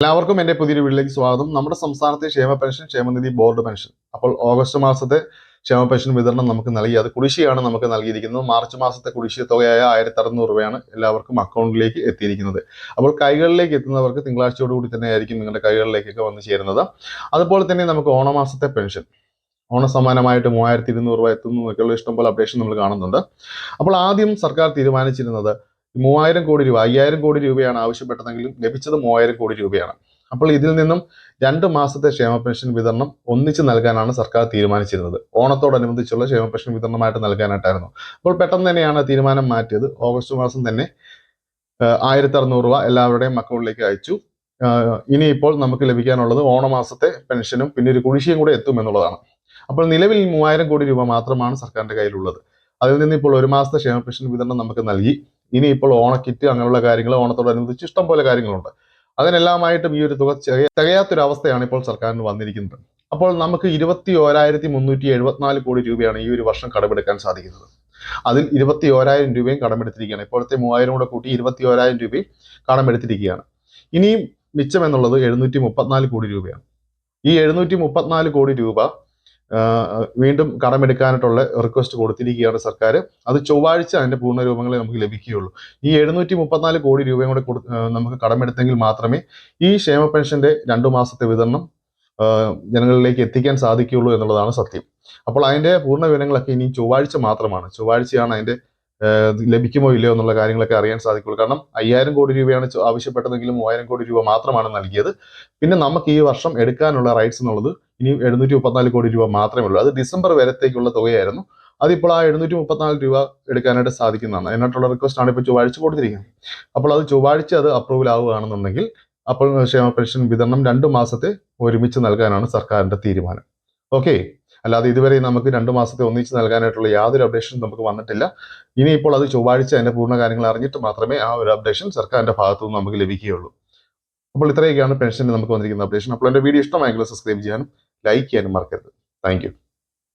എല്ലാവർക്കും എന്റെ പുതിയൊരു വീട്ടിലേക്ക് സ്വാഗതം. നമ്മുടെ സംസ്ഥാനത്തെ ക്ഷേമ പെൻഷൻ ക്ഷേമനിധി ബോർഡ് പെൻഷൻ. അപ്പോൾ ഓഗസ്റ്റ് മാസത്തെ ക്ഷേമ പെൻഷൻ വിതരണം നമുക്ക് നൽകി. അത് കുടിശ്ശിയാണ് നമുക്ക് നൽകിയിരിക്കുന്നത്. മാർച്ച് മാസത്തെ കുടിശ്ശിക തുകയായ ആയിരത്തി അറുന്നൂറ് രൂപയാണ് എല്ലാവർക്കും അക്കൗണ്ടിലേക്ക് എത്തിയിരിക്കുന്നത്. അപ്പോൾ കൈകളിലേക്ക് എത്തുന്നവർക്ക് തിങ്കളാഴ്ചയോടുകൂടി തന്നെ ആയിരിക്കും നിങ്ങളുടെ കൈകളിലേക്കൊക്കെ വന്നു ചേരുന്നത്. അതുപോലെ തന്നെ നമുക്ക് ഓണമാസത്തെ പെൻഷൻ. ഓണസമാനമായിട്ട് മൂവായിരത്തി ഇരുന്നൂറ് രൂപ എത്തുന്നു എന്നൊക്കെയുള്ള ഇഷ്ടംപോലെ അപ്ഡേഷൻ നമ്മൾ കാണുന്നുണ്ട്. അപ്പോൾ ആദ്യം സർക്കാർ തീരുമാനിച്ചിരുന്നത് മൂവായിരം കോടി രൂപ അയ്യായിരം കോടി രൂപയാണ് ആവശ്യപ്പെട്ടതെങ്കിലും ലഭിച്ചത് മൂവായിരം കോടി രൂപയാണ്. അപ്പോൾ ഇതിൽ നിന്നും രണ്ട് മാസത്തെ ക്ഷേമ പെൻഷൻ വിതരണം ഒന്നിച്ച് നൽകാനാണ് സർക്കാർ തീരുമാനിച്ചിരുന്നത്. ഓണത്തോടനുബന്ധിച്ചുള്ള ക്ഷേമ പെൻഷൻ വിതരണമായിട്ട് നൽകാനായിട്ടായിരുന്നു. അപ്പോൾ പെട്ടെന്ന് തന്നെയാണ് തീരുമാനം മാറ്റിയത്. ഓഗസ്റ്റ് മാസം തന്നെ ആയിരത്തി അറുന്നൂറ് രൂപ എല്ലാവരുടെയും അക്കൗണ്ടിലേക്ക് അയച്ചു. ഇനിയിപ്പോൾ നമുക്ക് ലഭിക്കാനുള്ളത് ഓണമാസത്തെ പെൻഷനും പിന്നെ ഒരു കുടിശ്ശിയും കൂടെ എത്തും എന്നുള്ളതാണ്. അപ്പോൾ നിലവിൽ മൂവായിരം കോടി രൂപ മാത്രമാണ് സർക്കാരിന്റെ കയ്യിലുള്ളത്. അതിൽ നിന്ന് ഇപ്പോൾ ഒരു മാസത്തെ ക്ഷേമ പെൻഷൻ വിതരണം നമുക്ക് നൽകി. ഇനിയിപ്പോൾ ഓണക്കിറ്റ് അങ്ങനെയുള്ള കാര്യങ്ങൾ ഓണത്തോടനുബന്ധിച്ച് ഇഷ്ടം പോലെ കാര്യങ്ങളുണ്ട്. അതിനെല്ലാമായിട്ടും ഈ ഒരു തുക തികയാത്തൊരു അവസ്ഥയാണ് ഇപ്പോൾ സർക്കാരിന് വന്നിരിക്കുന്നത്. അപ്പോൾ നമുക്ക് ഇരുപത്തി ഓരായിരത്തി മുന്നൂറ്റി എഴുപത്തിനാല് കോടി രൂപയാണ് ഈ ഒരു വർഷം കടമെടുക്കാൻ സാധിക്കുന്നത്. അതിൽ ഇരുപത്തി ഓരായിരം രൂപയും കടമെടുത്തിരിക്കുകയാണ്. ഇപ്പോഴത്തെ മൂവായിരം കൂടെ കൂട്ടി ഇരുപത്തി ഓരായിരം രൂപയും കടമെടുത്തിരിക്കുകയാണ്. ഇനിയും മിച്ചം എന്നുള്ളത് എഴുന്നൂറ്റി മുപ്പത്തിനാല് കോടി രൂപയാണ്. ഈ എഴുന്നൂറ്റി മുപ്പത്തിനാല് കോടി രൂപ വീണ്ടും കടമെടുക്കാനായിട്ടുള്ള റിക്വസ്റ്റ് കൊടുത്തിരിക്കുകയാണ് സർക്കാർ. അത് ചൊവ്വാഴ്ച അതിന്റെ പൂർണരൂപങ്ങളെ നമുക്ക് ലഭിക്കുകയുള്ളൂ. ഈ എഴുന്നൂറ്റി മുപ്പത്തിനാല് കോടി രൂപയും കൂടെ കൊടു- നമുക്ക് കടമെടുത്തെങ്കിൽ മാത്രമേ ഈ ക്ഷേമ പെൻഷന്റെ രണ്ടു മാസത്തെ വിതരണം ജനങ്ങളിലേക്ക് എത്തിക്കാൻ സാധിക്കുകയുള്ളൂ എന്നുള്ളതാണ് സത്യം. അപ്പോൾ അതിന്റെ പൂർണ വിവരങ്ങളൊക്കെ ഇനി ചൊവ്വാഴ്ച മാത്രമാണ്. ചൊവ്വാഴ്ചയാണ് ഇത് ലഭിക്കുമോ ഇല്ലയോ എന്നുള്ള കാര്യങ്ങളൊക്കെ അറിയാൻ സാധിക്കുള്ളൂ. കാരണം അയ്യായിരം കോടി രൂപയാണ് ആവശ്യപ്പെട്ടതെങ്കിലും മൂവായിരം കോടി രൂപ മാത്രമാണ് നൽകിയത്. പിന്നെ നമുക്ക് ഈ വർഷം എടുക്കാനുള്ള റൈറ്റ്സ് എന്നുള്ളത് ഇനി എഴുന്നൂറ്റി മുപ്പത്തിനാല് കോടി രൂപ മാത്രമേ ഉള്ളൂ. അത് ഡിസംബർ വരത്തേക്കുള്ള തുകയായിരുന്നു. അതിപ്പോൾ ആ എഴുന്നൂറ്റി മുപ്പത്തിനാല് രൂപ എടുക്കാനായിട്ട് സാധിക്കുന്നതാണ്. അതിനായിട്ടുള്ള റിക്വസ്റ്റ് ആണ് ഇപ്പോൾ ചൊവ്വാഴ്ച കൊടുത്തിരിക്കുന്നത്. അപ്പോൾ അത് ചൊവ്വാഴ്ച അത് അപ്രൂവൽ ആവുകയാണെന്നുണ്ടെങ്കിൽ അപ്പോൾ ക്ഷേമ പെൻഷൻ വിതരണം രണ്ട് മാസത്തെ ഒരുമിച്ച് നൽകാനാണ് സർക്കാരിന്റെ തീരുമാനം. ഓക്കെ അല്ലാതെ ഇതുവരെ നമുക്ക് രണ്ട് മാസത്തെ ഒന്നിച്ച് നൽകാനായിട്ടുള്ള യാതൊരു അപ്ഡേഷനും നമുക്ക് വന്നിട്ടില്ല. ഇനിയിപ്പോൾ അത് ചൊവ്വാഴ്ച അതിന്റെ പൂർണ കാര്യങ്ങൾ അറിഞ്ഞിട്ട് മാത്രമേ ആ ഒരു അപ്ഡേഷൻ സർക്കാരിന്റെ ഭാഗത്തു നിന്ന് നമുക്ക് ലഭിക്കുകയുള്ളൂ. അപ്പോൾ ഇത്രയൊക്കെയാണ് പെൻഷൻ നമുക്ക് വന്നിരിക്കുന്ന അപ്ഡേഷൻ അപ്പോൾ എന്റെ വീഡിയോ ഇഷ്ടമായെങ്കിൽ സബ്സ്ക്രൈബ് ചെയ്യാനും ലൈക്ക് ചെയ്യാനും മറക്കരുത്. താങ്ക്